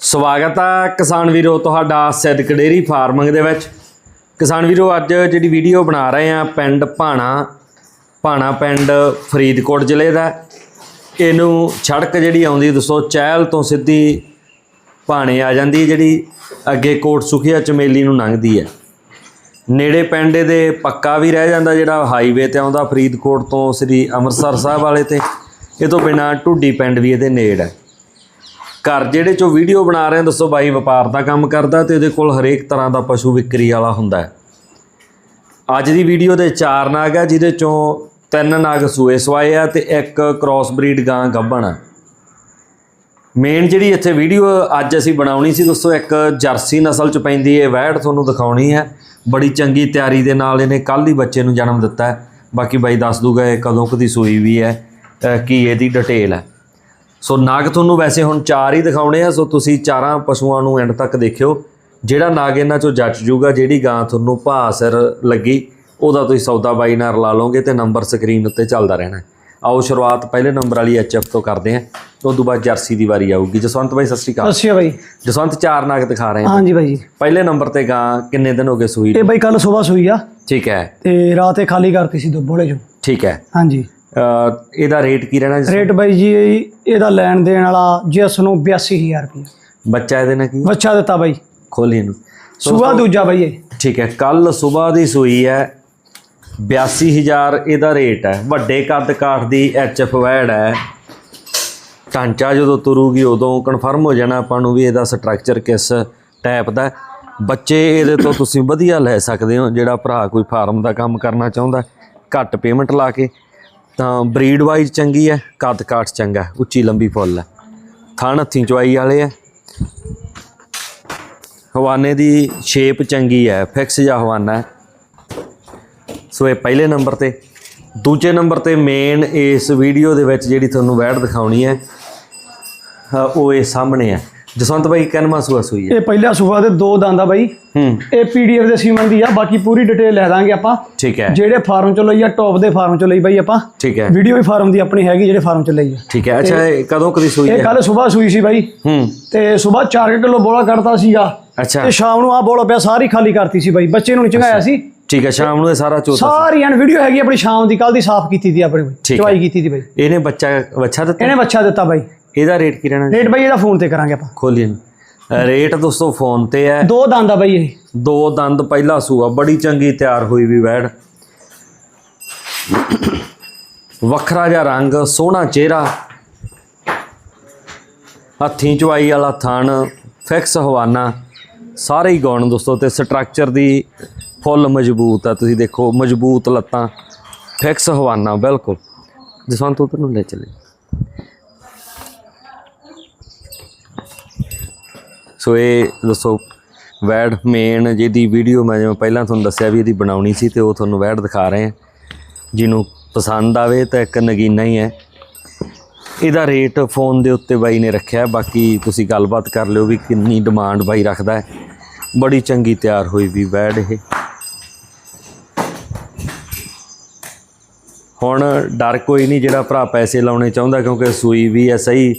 ਸਵਾਗਤ ਆ ਕਿਸਾਨ ਵੀਰੋ ਤੁਹਾਡਾ ਸਿੱਧਕ ਡੇਰੀ ਫਾਰਮਿੰਗ ਦੇ ਵਿੱਚ। ਕਿਸਾਨ ਵੀਰੋ, ਅੱਜ ਜਿਹੜੀ ਵੀਡੀਓ ਬਣਾ ਰਹੇ ਆ ਪਿੰਡ ਭਾਣਾ ਭਾਣਾ ਪਿੰਡ ਫਰੀਦਕੋਟ ਜ਼ਿਲ੍ਹੇ ਦਾ। ਇਹਨੂੰ ਸੜਕ ਜਿਹੜੀ ਆਉਂਦੀ, ਦੱਸੋ, ਚਹਿਲ ਤੋਂ ਸਿੱਧੀ ਭਾਣੇ ਆ ਜਾਂਦੀ ਜਿਹੜੀ ਅੱਗੇ ਕੋਟ ਸੁਖੀਆ ਚਮੇਲੀ ਨੂੰ ਲੰਘਦੀ ਹੈ। ਨੇੜੇ ਪਿੰਡ ਦੇ ਪੱਕਾ ਵੀ ਰਹਿ ਜਾਂਦਾ ਜਿਹੜਾ ਹਾਈਵੇ ਤੇ ਆਉਂਦਾ ਫਰੀਦਕੋਟ ਤੋਂ ਸ੍ਰੀ ਅੰਮ੍ਰਿਤਸਰ ਸਾਹਿਬ ਵਾਲੇ ਤੇ। ਇਹ ਤੋਂ ਬਿਨਾ ਢੁੱਡੀ ਪਿੰਡ ਵੀ ਇਹਦੇ ਨੇੜ ਹੈ। ਘਰ ਜਿਹੜੇ ਚੋਂ ਵੀਡੀਓ ਬਣਾ ਰਹੇ ਆ, ਦੱਸੋ ਬਾਈ ਵਪਾਰ ਦਾ ਕੰਮ ਕਰਦਾ ਤੇ ਇਹਦੇ ਕੋਲ ਹਰੇਕ ਤਰ੍ਹਾਂ ਦਾ ਪਸ਼ੂ ਵਿਕਰੀ ਵਾਲਾ ਹੁੰਦਾ ਹੈ। ਅੱਜ ਦੀ ਵੀਡੀਓ ਦੇ ਚਾਰ ਨਾਗ ਆ ਜਿਹਦੇ ਚੋਂ ਤਿੰਨ ਨਾਗ ਸੂਏ ਸਵਾਏ ਆ ਤੇ ਇੱਕ ਕ੍ਰਾਸ ਬਰੀਡ ਗਾਂ ਗੱਭਣ ਆ। ਮੇਨ ਜਿਹੜੀ ਇੱਥੇ ਵੀਡੀਓ ਅੱਜ ਅਸੀਂ ਬਣਾਉਣੀ ਸੀ ਦੋਸਤੋ ਇੱਕ ਜਰਸੀ ਨਸਲ ਚ ਪੈਂਦੀ ਹੈ ਵੈੜ ਤੁਹਾਨੂੰ ਦਿਖਾਉਣੀ ਹੈ। ਬੜੀ ਚੰਗੀ ਤਿਆਰੀ ਦੇ ਨਾਲ ਇਹਨੇ ਕੱਲ ਹੀ ਬੱਚੇ ਨੂੰ ਜਨਮ ਦਿੱਤਾ ਹੈ। ਬਾਕੀ ਬਾਈ ਦੱਸ ਦੂਗਾ ਇਹ ਕਦੋਂ ਕਦੀ ਸੂਈ ਵੀ ਹੈ ਕੀ ਇਹਦੀ ਡਿਟੇਲ ਹੈ। ਸੋ ਨਾਗ ਤੁਹਾਨੂੰ ਵੈਸੇ ਹੁਣ ਚਾਰ ਹੀ ਦਿਖਾਉਣੇ ਆ ਸੋ ਤੁਸੀਂ ਚਾਰਾਂ ਪਸ਼ੂਆਂ ਨੂੰ ਐਂਡ ਤੱਕ ਦੇਖਿਓ। ਜਿਹੜਾ ਨਾਗ ਇਹਨਾਂ ਚੋਂ ਜੱਜ ਜੂਗਾ ਜਿਹੜੀ ਗਾਂ ਤੁਹਾਨੂੰ ਭਾਅ ਸਿਰ ਲੱਗੀ ਉਹਦਾ ਤੁਸੀਂ ਸੌਦਾ ਬਾਈ ਨਾਲ ਰਲਾ ਲਓਗੇ ਤੇ ਨੰਬਰ ਸਕਰੀਨ ਉੱਤੇ ਚੱਲਦਾ ਰਹਿਣਾ। ਆਓ ਸ਼ੁਰੂਆਤ ਪਹਿਲੇ ਨੰਬਰ ਵਾਲੀ ਐਚਐਫ ਤੋਂ ਕਰਦੇ ਹਾਂ ਉਸ ਤੋਂ ਬਾਅਦ ਜਰਸੀ ਦੀ ਵਾਰੀ ਆਊਗੀ। ਜਸਵੰਤ ਬਾਈ ਸਤਿ ਸ਼੍ਰੀ ਅਕਾਲ। ਅੱਛਾ ਬਾਈ। ਜਸਵੰਤ ਚਾਰ ਨਾਗ ਦਿਖਾ ਰਹੇ ਹਾਂ। ਹਾਂਜੀ ਬਾਈ। ਜੀ ਪਹਿਲੇ ਨੰਬਰ ਤੇ ਗਾਂ ਕਿੰਨੇ ਦਿਨ ਹੋ ਗਏ ਸੂਈ ਇਹ? ਬਾਈ ਕੱਲ ਸਵੇਰ ਸੂਈ ਆ। ਠੀਕ ਹੈ। ਤੇ ਰਾਤ ਇਹ ਖਾਲੀ ਕਰਤੀ ਸੀ ਦੋ ਬੋਲੇ ਚੋਂ। ਠੀਕ ਹੈ। ਹਾਂਜੀ। ਇਹਦਾ ਰੇਟ ਕੀ ਰਹਿਣਾ ਜੀ ਰੇਟ ਬਾਈ ਜੀ ਇਹਦਾ ਲੈਣ ਦੇਣ ਵਾਲਾ ਜਿਸ ਨੂੰ 82000 ਰੁਪਏ ਬੱਚਾ ਇਹਦੇ ਨਾਲ ਕੀ? ਬੱਚਾ ਦਿੱਤਾ ਬਾਈ। ਖੋਲੀ ਇਹਨੂੰ। ਸੂਆ ਦੂਜਾ ਬਾਈ ਇਹ। ਠੀਕ ਹੈ ਕੱਲ ਸਵੇਰ ਦੀ ਸੂਈ ਹੈ 82000 ਇਹਦਾ ਰੇਟ ਹੈ। ਵੱਡੇ ਕੱਦ ਕਾਠ ਦੀ ਐਚਐਫ ਵੈੜ ਹੈ। ਢਾਂਚਾ ਜਦੋਂ ਤੁਰੂਗੀ ਉਦੋਂ ਕਨਫਰਮ ਹੋ ਜਾਣਾ ਆਪਾਂ ਨੂੰ ਵੀ ਇਹਦਾ ਸਟਰਕਚਰ ਕਿਸ ਟਾਈਪ ਦਾ। ਬੱਚੇ ਇਹਦੇ ਤੋਂ ਤੁਸੀਂ ਵਧੀਆ ਲੈ ਸਕਦੇ ਹੋ ਜਿਹੜਾ ਭਰਾ ਕੋਈ ਫਾਰਮ ਦਾ ਕੰਮ ਕਰਨਾ ਚਾਹੁੰਦਾ ਘੱਟ ਪੇਮੈਂਟ ਲਾ ਕੇ ਤਾਂ ਬਰੀਡ ਵਾਈਜ਼ ਚੰਗੀ ਹੈ ਕੱਦ ਕਾਠ ਚੰਗਾ ਉੱਚੀ ਲੰਬੀ ਫੁੱਲ ਹੈ। ਥਣ ਹੱਥੀਂ ਚਵਾਈ ਵਾਲੇ ਹੈ। ਹਵਾਨੇ ਦੀ ਸ਼ੇਪ ਚੰਗੀ ਹੈ ਫਿਕਸ ਜਿਹਾ ਹਵਾਨਾ ਹੈ। ਸੋ ਇਹ ਪਹਿਲੇ ਨੰਬਰ ਤੇ। ਦੂਜੇ ਨੰਬਰ ਤੇ ਮੇਨ ਇਸ ਵੀਡੀਓ ਦੇ ਵਿੱਚ ਜਿਹੜੀ ਤੁਹਾਨੂੰ ਵੈੜ ਦਿਖਾਉਣੀ ਹੈ ਉਹ ਇਹ ਸਾਹਮਣੇ ਹੈ। ਜਸਵੰਤ ਭਾਈ ਕਨਮਾ ਸੂਆ ਸੂਈ ਹੈ? ਇਹ ਪਹਿਲਾ ਸੂਆ ਦੇ ਦੋ ਦੰਦ ਬਾਈ। ਹੂੰ। ਇਹ ਪੀਡੀਐਫ ਦੇ ਸੀਮਨ ਦੀ ਆ ਬਾਕੀ ਪੂਰੀ ਡਿਟੇਲ ਲੈ ਦਾਂਗੇ ਆਪਾਂ। ਠੀਕ ਹੈ। ਜਿਹੜੇ ਫਾਰਮ ਚੋਂ ਲਈ ਆ ਟੌਪ ਦੇ ਫਾਰਮ ਚੋਂ ਲਈ ਬਾਈ ਆਪਾਂ। ਠੀਕ ਹੈ। ਵੀਡੀਓ ਵੀ ਫਾਰਮ ਦੀ ਆਪਣੀ ਹੈਗੀ ਜਿਹੜੇ ਫਾਰਮ ਚੋਂ ਲਈ ਆ। ਠੀਕ ਹੈ। ਅੱਛਾ ਇਹ ਕਦੋਂ ਕਦੀ ਸੂਈ ਇਹ ਕੱਲ ਸਵੇਰ ਸੂਈ ਸੀ ਬਾਈ। ਹੂੰ। ਤੇ ਸਵੇਰ 4 ਕਿਲੋ ਬੋਲਾ ਕੱਢਤਾ ਸੀਗਾ। ਅੱਛਾ। ਤੇ ਸ਼ਾਮ ਨੂੰ ਆ ਬੋਲਾ ਪਿਆ ਸਾਰੀ ਖਾਲੀ ਕਰਤੀ ਸੀ ਬਾਈ। ਬੱਚੇ ਨੂੰ ਚੰਗਾਇਆ ਸੀ। ਠੀਕ ਹੈ ਸ਼ਾਮ ਨੂੰ ਇਹ ਸਾਰਾ ਚੋਤਾ ਸਾਰੀ ਐਨ ਵੀਡੀਓ ਹੈਗੀ ਆਪਣੀ ਸ਼ਾਮ ਦੀ ਕੱਲ ਦੀ ਸਾਫ਼ ਕੀਤੀ ਦੀ ਆਪਣੇ। ਚਵਾਈ ਕੀਤੀ ਦੀ ਬਾਈ। ਇਹਨੇ ਬੱਚਾ ਬੱਚਾ ਦਿੱਤਾ? ਇਹਨੇ ਬੱਚਾ ਦਿੱਤਾ ਬਾਈ। ਇਹਦਾ ਰੇਟ ਕੀ ਰਹਿਣਾ ਰੇਟ ਬਾਈ ਇਹਦਾ ਫੋਨ ਤੇ ਕਰਾਂਗੇ ਆਪਾਂ। ਖੋਲੀ ਇਹਨੂੰ। ਅ, ਰੇਟ ਦੋਸਤੋ ਫੋਨ ਤੇ ਹੈ। ਦੋ ਦੰਦ ਆ ਬਾਈ ਇਹ। ਦੋ ਦੰਦ ਪਹਿਲਾ ਸੂਆ ਬੜੀ ਚੰਗੀ ਤਿਆਰ ਹੋਈ ਵੀ ਵੈੜ। ਵੱਖਰਾ ਜਿਹਾ ਰੰਗ ਸੋਹਣਾ ਚਿਹਰਾ। ਹੱਥੀਂ ਚਵਾਈ ਵਾਲਾ ਥਣ ਫਿਕਸ ਹਵਾਨਾ। ਸਾਰੇ ਹੀ ਗੌਣ ਦੋਸਤੋ ਤੇ ਸਟਰਕਚਰ ਦੀ ਫੁੱਲ ਮਜ਼ਬੂਤ ਆ। ਤੁਸੀਂ ਦੇਖੋ ਮਜ਼ਬੂਤ ਲੱਤਾਂ ਫਿਕਸ ਹਵਾਨਾ ਬਿਲਕੁਲ। ਜਸਵੰਤ ਉਧਰ ਨੂੰ ਲੈ ਚਲੇ। ਸੋ ਇਹ ਦੱਸੋ ਵੈਡ ਮੇਨ ਜਿਹਦੀ ਵੀਡੀਓ ਮੈਂ ਜਿਵੇਂ ਪਹਿਲਾਂ ਤੁਹਾਨੂੰ ਦੱਸਿਆ ਵੀ ਇਹਦੀ ਬਣਾਉਣੀ ਸੀ ਤੇ ਉਹ ਤੁਹਾਨੂੰ ਵੈਡ ਦਿਖਾ ਰਹੇ ਹਾਂ। ਜਿਹਨੂੰ ਪਸੰਦ ਆਵੇ ਤਾਂ ਇੱਕ ਨਗੀਨਾ ਹੀ ਹੈ। ਇਹਦਾ ਰੇਟ ਫੋਨ ਦੇ ਉੱਤੇ ਬਾਈ ਨੇ ਰੱਖਿਆ, ਬਾਕੀ ਤੁਸੀਂ ਗੱਲਬਾਤ ਕਰ ਲਿਓ ਵੀ ਕਿੰਨੀ ਡਿਮਾਂਡ ਬਾਈ ਰੱਖਦਾ ਹੈ। ਬੜੀ ਚੰਗੀ ਤਿਆਰ ਹੋਈ ਵੀ ਵੈਡ ਇਹ। ਹੁਣ ਡਰ ਕੋਈ ਨਹੀਂ ਜਿਹੜਾ ਭਰਾ ਪੈਸੇ ਲਾਉਣੇ ਚਾਹੁੰਦਾ ਕਿਉਂਕਿ ਸੂਈ ਵੀ ਹੈ ਸਹੀ।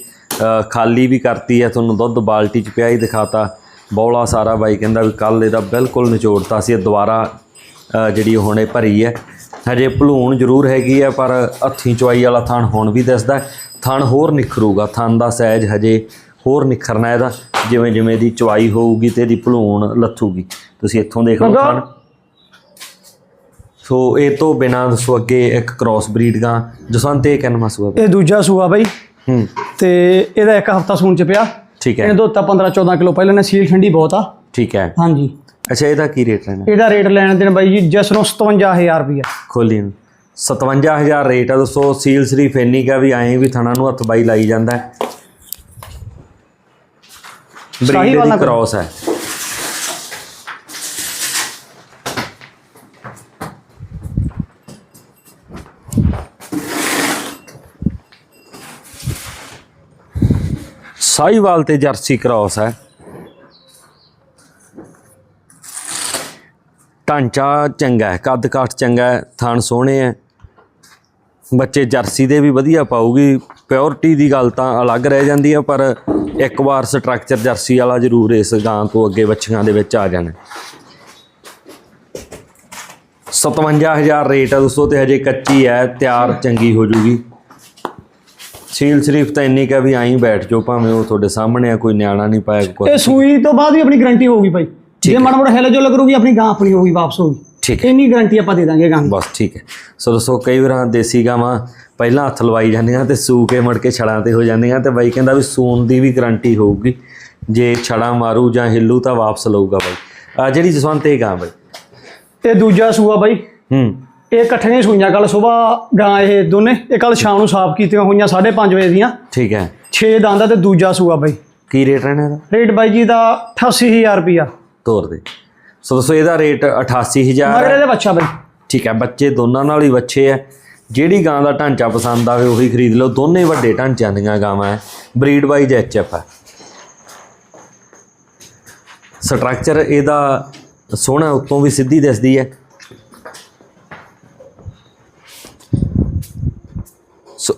ਖਾਲੀ ਵੀ ਕਰਤੀ ਹੈ ਤੁਹਾਨੂੰ ਦੁੱਧ ਬਾਲਟੀ 'ਚ ਪਿਆ ਹੀ ਦਿਖਾਤਾ। ਬੌਲਾ ਸਾਰਾ ਬਾਈ ਕਹਿੰਦਾ ਵੀ ਕੱਲ ਇਹਦਾ ਬਿਲਕੁਲ ਨਿਚੋੜਤਾ ਸੀ ਇਹ ਦੁਬਾਰਾ ਜਿਹੜੀ ਹੁਣ ਇਹ ਭਰੀ ਹੈ। ਹਜੇ ਭਲੂਣ ਜ਼ਰੂਰ ਹੈਗੀ ਹੈ ਪਰ ਹੱਥੀਂ ਚਵਾਈ ਵਾਲਾ ਥਣ ਹੁਣ ਵੀ ਦਿਸਦਾ। ਥਣ ਹੋਰ ਨਿਖਰੂਗਾ ਥਣ ਦਾ ਸਾਈਜ਼ ਹਜੇ ਹੋਰ ਨਿਖਰਨਾ ਇਹਦਾ। ਜਿਵੇਂ ਜਿਵੇਂ ਦੀ ਚਵਾਈ ਹੋਊਗੀ ਤੇ ਇਹਦੀ ਭਲੂਣ ਲੱਥੂਗੀ। ਤੁਸੀਂ ਇੱਥੋਂ ਦੇਖ ਲਓ ਥਣ। ਸੋ ਇਹ ਤੋਂ ਬਿਨਾਂ ਦੱਸੋ ਅੱਗੇ ਇੱਕ ਕ੍ਰਾਸ ਬਰੀਡ ਗਾਂ ਜਸਵੰਤ ਇਹ ਕਿੰਨਾ ਸੂਆ ਇਹ ਦੂਜਾ ਸੂਆ ਬਾਈ। ਤੇ ਇਹਦਾ ਇੱਕ ਹਫਤਾ ਸੂਣ ਚ ਪਿਆ। ਠੀਕ ਹੈ। ਇਹਨੇ ਦੁੱਧ 15 14 ਕਿਲੋ ਪਹਿਲਾਂ ਨੇ ਸੀਲ ਠੰਡੀ ਬਹੁਤ ਆ। ਠੀਕ ਹੈ। ਹਾਂਜੀ। ਅੱਛਾ ਇਹਦਾ ਕੀ ਰੇਟ ਰਹਿਣਾ ਇਹਦਾ ਰੇਟ ਲੈਣ ਦੇਣ ਬਾਈ ਜੀ ਜਿਸ ਨੂੰ 57000 ਰੁਪਏ ਖੋਲੀ ਨੂੰ। 57000 ਰੇਟ ਆ ਦੋਸਤੋ ਸੀਲ ਸਰੀ ਫੈਨੀ ਕਾ ਵੀ ਆਏ ਵੀ ਥਣਾ ਨੂੰ ਹੱਥ ਬਾਈ ਲਾਈ ਜਾਂਦਾ। ਹੈ ਬਰੀਡ ਦੀ ਕ੍ਰਾਸ ਹੈ। ਸਾਹੀਵਾਲ ਤੇ ਜਰਸੀ ਕ੍ਰਾਸ ਹੈ। ਢਾਂਚਾ ਚੰਗਾ ਹੈ ਕੱਦ ਕਾਠ ਚੰਗਾ ਹੈ ਥਣ ਸੋਹਣੇ ਹੈ। ਬੱਚੇ ਜਰਸੀ ਦੇ ਵੀ ਵਧੀਆ ਪਾਊਗੀ ਪਿਓਰਿਟੀ ਦੀ ਗੱਲ ਤਾਂ ਅਲੱਗ ਰਹਿ ਜਾਂਦੀ ਹੈ, ਪਰ ਇੱਕ ਵਾਰ ਸਟਰਕਚਰ ਜਰਸੀ ਵਾਲਾ ਜ਼ਰੂਰ ਇਸ ਗਾਂ ਤੋਂ ਅੱਗੇ ਬੱਚੀਆਂ ਦੇ ਵਿੱਚ ਆ ਜਾਣਾ 57000 ਰੇਟ ਹੈ ਦੋਸਤੋ, ਤੇ ਹਜੇ ਕੱਚੀ ਹੈ, ਤਿਆਰ ਚੰਗੀ ਹੋ ਜੂਗੀ। ਸੀਲ ਸ਼ਰੀਫ ਤਾਂ ਇੰਨੀ ਕਾ ਵੀ ਆਈ ਬੈਠ ਜਾਓ ਭਾਵੇਂ ਉਹ ਤੁਹਾਡੇ ਸਾਹਮਣੇ ਆ ਕੋਈ ਨਿਆਣਾ ਨਹੀਂ ਪਾਇਆ ਕੋਈ ਇਹ ਸੂਈ ਤੋਂ ਬਾਅਦ ਵੀ ਆਪਣੀ ਗਾਰੰਟੀ ਹੋਊਗੀ ਭਾਈ। ਜੇ ਮਾੜਾ ਮੋੜਾ ਹਿਲ ਜੋ ਕਰੂਗੀ ਆਪਣੀ ਗਾਂ ਆਪਣੀ ਹੋਊਗੀ ਵਾਪਸ ਹੋਊਗੀ। ਠੀਕ ਹੈ। ਇੰਨੀ ਗਾਰੰਟੀ ਆਪਾਂ ਦੇ ਦਾਂਗੇ ਗਾਂ ਬਸ ਠੀਕ ਹੈ। ਸੋ ਦੋਸਤੋ ਕਈ ਵਾਰਾਂ ਦੇਸੀ ਗਾਵਾਂ ਪਹਿਲਾਂ ਹੱਥ ਲਵਾਈ ਜਾਂਦੀਆਂ ਤੇ ਸੂ ਕੇ ਮੁੜ ਕੇ ਛੜਾਂ ਤੇ ਹੋ ਜਾਂਦੀਆਂ ਤੇ ਬਾਈ ਕਹਿੰਦਾ ਵੀ ਸੂਣ ਦੀ ਵੀ ਗਾਰੰਟੀ ਹੋਊਗੀ। ਜੇ ਛੜਾ ਮਾਰੂ ਜਾਂ ਹਿੱਲੂ ਤਾਂ ਵਾਪਸ ਲਊਗਾ ਬਾਈ। ਆ ਜਿਹੜੀ ਜਸਵੰਤ ਇਹ ਗਾਂ ਬਾਈ। ਇਹ ਦੂਜਾ ਸੂਆ ਬਾਈ। ਹੂੰ। ਇਹ ਇਕੱਠੀਆਂ ਸੂਈਆਂ ਕੱਲ ਸਵੇਰ ਗਾਂ ਇਹ ਦੋਨੇ। ਇਹ ਕੱਲ ਸ਼ਾਮ ਨੂੰ ਸਾਫ਼ ਕੀਤੀਆਂ ਹੋਈਆਂ 5:30 ਵਜੇ ਦੀਆਂ। ਠੀਕ ਹੈ। 6 ਦੰਦ ਤੇ ਦੂਜਾ ਸੂਆ ਬਾਈ। ਕੀ ਰੇਟ ਰਹਿਣਾ ਇਹਦਾ? ਰੇਟ ਬਾਈ ਜੀ ਦਾ 88000 ਰੁਪਿਆ ਤੋਰ ਦੇ। ਸੋ ਦੋਸਤੋ ਇਹਦਾ ਰੇਟ 88000 ਮਗਰ ਇਹਦੇ ਬੱਚਾ ਬਾਈ। ਠੀਕ ਹੈ ਬੱਚੇ ਦੋਨਾਂ ਨਾਲ ਹੀ ਬੱਚੇ ਹੈ। ਜਿਹੜੀ ਗਾਂ ਦਾ ਢਾਂਚਾ ਪਸੰਦ ਆਵੇ ਉਹੀ ਖਰੀਦ ਲਓ। ਦੋਨੇ ਵੱਡੇ ਢਾਂਚਿਆਂ ਦੀਆਂ ਗਾਵਾਂ ਹੈ। ਬਰੀਡ ਵਾਈਜ਼ ਐਚਐਫ ਹੈ। ਸਟਰਕਚਰ ਇਹਦਾ ਸੋਹਣਾ ਉੱਤੋਂ ਵੀ ਸਿੱਧੀ ਦਿਸਦੀ ਹੈ।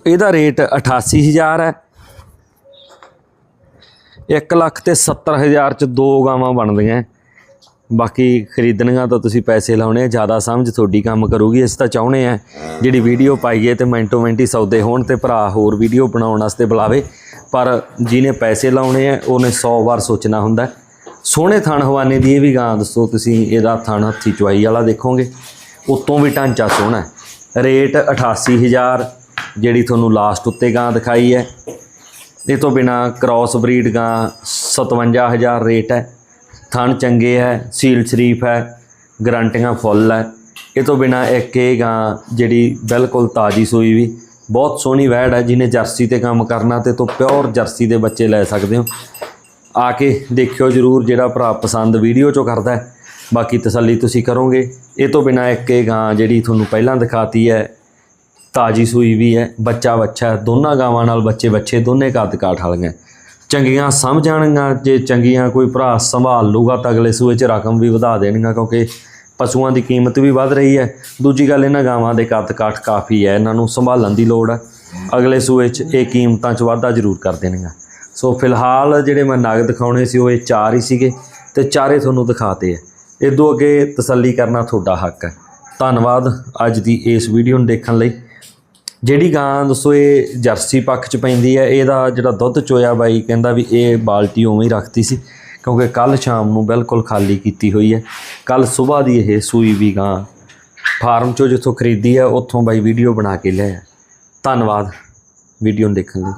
ਇਹਦਾ ਰੇਟ 88000 ਹੈ। 1 ਲੱਖ ਤੇ 70000 ਚ ਦੋ ਗਾਵਾਂ ਬਣਦੀਆਂ ਬਾਕੀ ਖਰੀਦਣੀਆਂ ਤਾਂ ਤੁਸੀਂ ਪੈਸੇ ਲਾਉਣੇ ਆ, ਜ਼ਿਆਦਾ ਸਮਝ ਤੁਹਾਡੀ ਕੰਮ ਕਰੂਗੀ, ਅਸੀਂ ਤਾਂ ਚਾਹੁੰਦੇ ਆ ਜਿਹੜੀ ਵੀਡੀਓ ਪਾਈਏ ਤੇ ਮਿੰਟੋ ਮਿੰਟੀ ਸੌਦੇ ਹੋਣ ਤੇ ਭਰਾ ਹੋਰ ਵੀਡੀਓ ਬਣਾਉਣ ਵਾਸਤੇ ਬੁਲਾਵੇ। ਪਰ ਜਿਹਨੇ ਪੈਸੇ ਲਾਉਣੇ ਆ, ਉਹਨੇ 100 ਵਾਰ ਸੋਚਣਾ ਹੁੰਦਾ ਸੋਹਣੇ ਥਣ ਹਵਾਨੇ ਦੀ ਇਹ ਵੀ ਗਾਂ ਦੱਸੋ, ਤੁਸੀਂ ਇਹਦਾ ਥਣ ਹੱਥੀ ਚੁਆਈ ਵਾਲਾ ਦੇਖੋਗੇ, ਉਤੋਂ ਵੀ ਢਾਂਚਾ ਸੋਹਣਾ ਹੈ। ਰੇਟ 88000 ਜਿਹੜੀ ਤੁਹਾਨੂੰ ਲਾਸਟ ਉੱਤੇ ਗਾਂ ਦਿਖਾਈ ਹੈ। ਇਹ ਤੋਂ ਬਿਨਾ ਕ੍ਰਾਸ ਬਰੀਡ ਗਾਂ 57000 ਰੇਟ ਹੈ। ਥਣ ਚੰਗੇ ਹੈ ਸੀਲ ਸ਼ਰੀਫ ਹੈ, ਗਰੰਟੀਆਂ ਫੁੱਲ ਹੈ। ਇਹ ਤੋਂ ਬਿਨਾ ਇੱਕ ਇਹ ਗਾਂ ਜਿਹੜੀ ਬਿਲਕੁਲ ਤਾਜੀ ਸੂਈ ਵੀ, ਬਹੁਤ ਸੋਹਣੀ ਵੈੜ ਹੈ, ਜਿਹਨੇ ਜਰਸੀ ਤੇ ਕੰਮ ਕਰਨਾ ਤੇ ਤੋਂ ਪਿਓਰ ਜਰਸੀ ਦੇ ਬੱਚੇ ਲੈ ਸਕਦੇ ਹੋ। ਆ ਕੇ ਦੇਖਿਓ ਜਰੂਰ ਜਿਹੜਾ ਭਰਾ ਪਸੰਦ ਵੀਡੀਓ ਚੋਂ ਕਰਦਾ ਬਾਕੀ ਤਸੱਲੀ ਤੁਸੀਂ ਕਰੋਗੇ। ਇਹ ਤੋਂ ਬਿਨਾ ਇੱਕ ਇਹ ਗਾਂ ਜਿਹੜੀ ਤੁਹਾਨੂੰ ਪਹਿਲਾਂ ਦਿਖਾਤੀ ਹੈ ਤਾਜੀ ਸੂਈ ਵੀ ਹੈ, ਬੱਚਾ ਬੱਚਾ ਦੋਨਾਂ ਗਾਵਾਂ ਨਾਲ ਬੱਚੇ ਬੱਚੇ ਦੋਨੇ ਕੱਦ ਕਾਠ ਵਾਲੀਆਂ ਚੰਗੀਆਂ ਸਮਝਣਗੀਆਂ ਜੇ ਚੰਗੀਆਂ ਕੋਈ ਭਰਾ ਸੰਭਾਲ ਲੂਗਾ ਤਾਂ ਅਗਲੇ ਸੂਏ 'ਚ ਰਕਮ ਵੀ ਵਧਾ ਦੇਣਗਾ ਕਿਉਂਕਿ ਪਸ਼ੂਆਂ ਦੀ ਕੀਮਤ ਵੀ ਵੱਧ ਰਹੀ ਹੈ। ਦੂਜੀ ਗੱਲ, ਇਹਨਾਂ ਗਾਵਾਂ ਦੇ ਕੱਦ ਕਾਠ ਕਾਫੀ ਹੈ, ਇਹਨਾਂ ਨੂੰ ਸੰਭਾਲਣ ਦੀ ਲੋੜ ਹੈ। ਅਗਲੇ ਸੂਏ 'ਚ ਇਹ ਕੀਮਤਾਂ 'ਚ ਵਾਧਾ ਜ਼ਰੂਰ ਕਰ ਦੇਣਗਾ ਸੋ ਫਿਲਹਾਲ ਜਿਹੜੇ ਮੈਂ ਨਗ ਦਿਖਾਉਣੇ ਸੀ, ਉਹ ਇਹ ਚਾਰ ਹੀ ਸੀਗੇ ਤੇ ਚਾਰੇ ਤੁਹਾਨੂੰ ਦਿਖਾਤੇ ਹੈ। ਇਦੋਂ ਅੱਗੇ ਤਸੱਲੀ ਕਰਨਾ ਤੁਹਾਡਾ ਹੱਕ ਹੈ। ਧੰਨਵਾਦ ਅੱਜ ਦੀ ਇਸ ਵੀਡੀਓ ਨੂੰ ਦੇਖਣ ਲਈ। ਜਿਹੜੀ ਗਾਂ ਦੱਸੋ ਇਹ ਜਰਸੀ ਪੱਖ ਚ ਪੈਂਦੀ ਹੈ, ਇਹਦਾ ਜਿਹੜਾ ਦੁੱਧ ਚੋਇਆ ਬਾਈ ਕਹਿੰਦਾ ਵੀ ਇਹ ਬਾਲਟੀ ਉਵੇਂ ਹੀ ਰੱਖਤੀ ਸੀ, ਕਿਉਂਕਿ ਕੱਲ ਸ਼ਾਮ ਨੂੰ ਬਿਲਕੁਲ ਖਾਲੀ ਕੀਤੀ ਹੋਈ ਹੈ। ਕੱਲ ਸਵੇਰ ਦੀ ਇਹ ਸੂਈ ਵੀ ਗਾਂ ਫਾਰਮ ਚੋਂ ਜਿੱਥੋਂ ਖਰੀਦੀ ਹੈ, ਉੱਥੋਂ ਬਾਈ ਵੀਡੀਓ ਬਣਾ ਕੇ ਲਿਆਇਆ। ਧੰਨਵਾਦ, ਵੀਡੀਓ ਨੂੰ ਦੇਖਣ ਲਈ।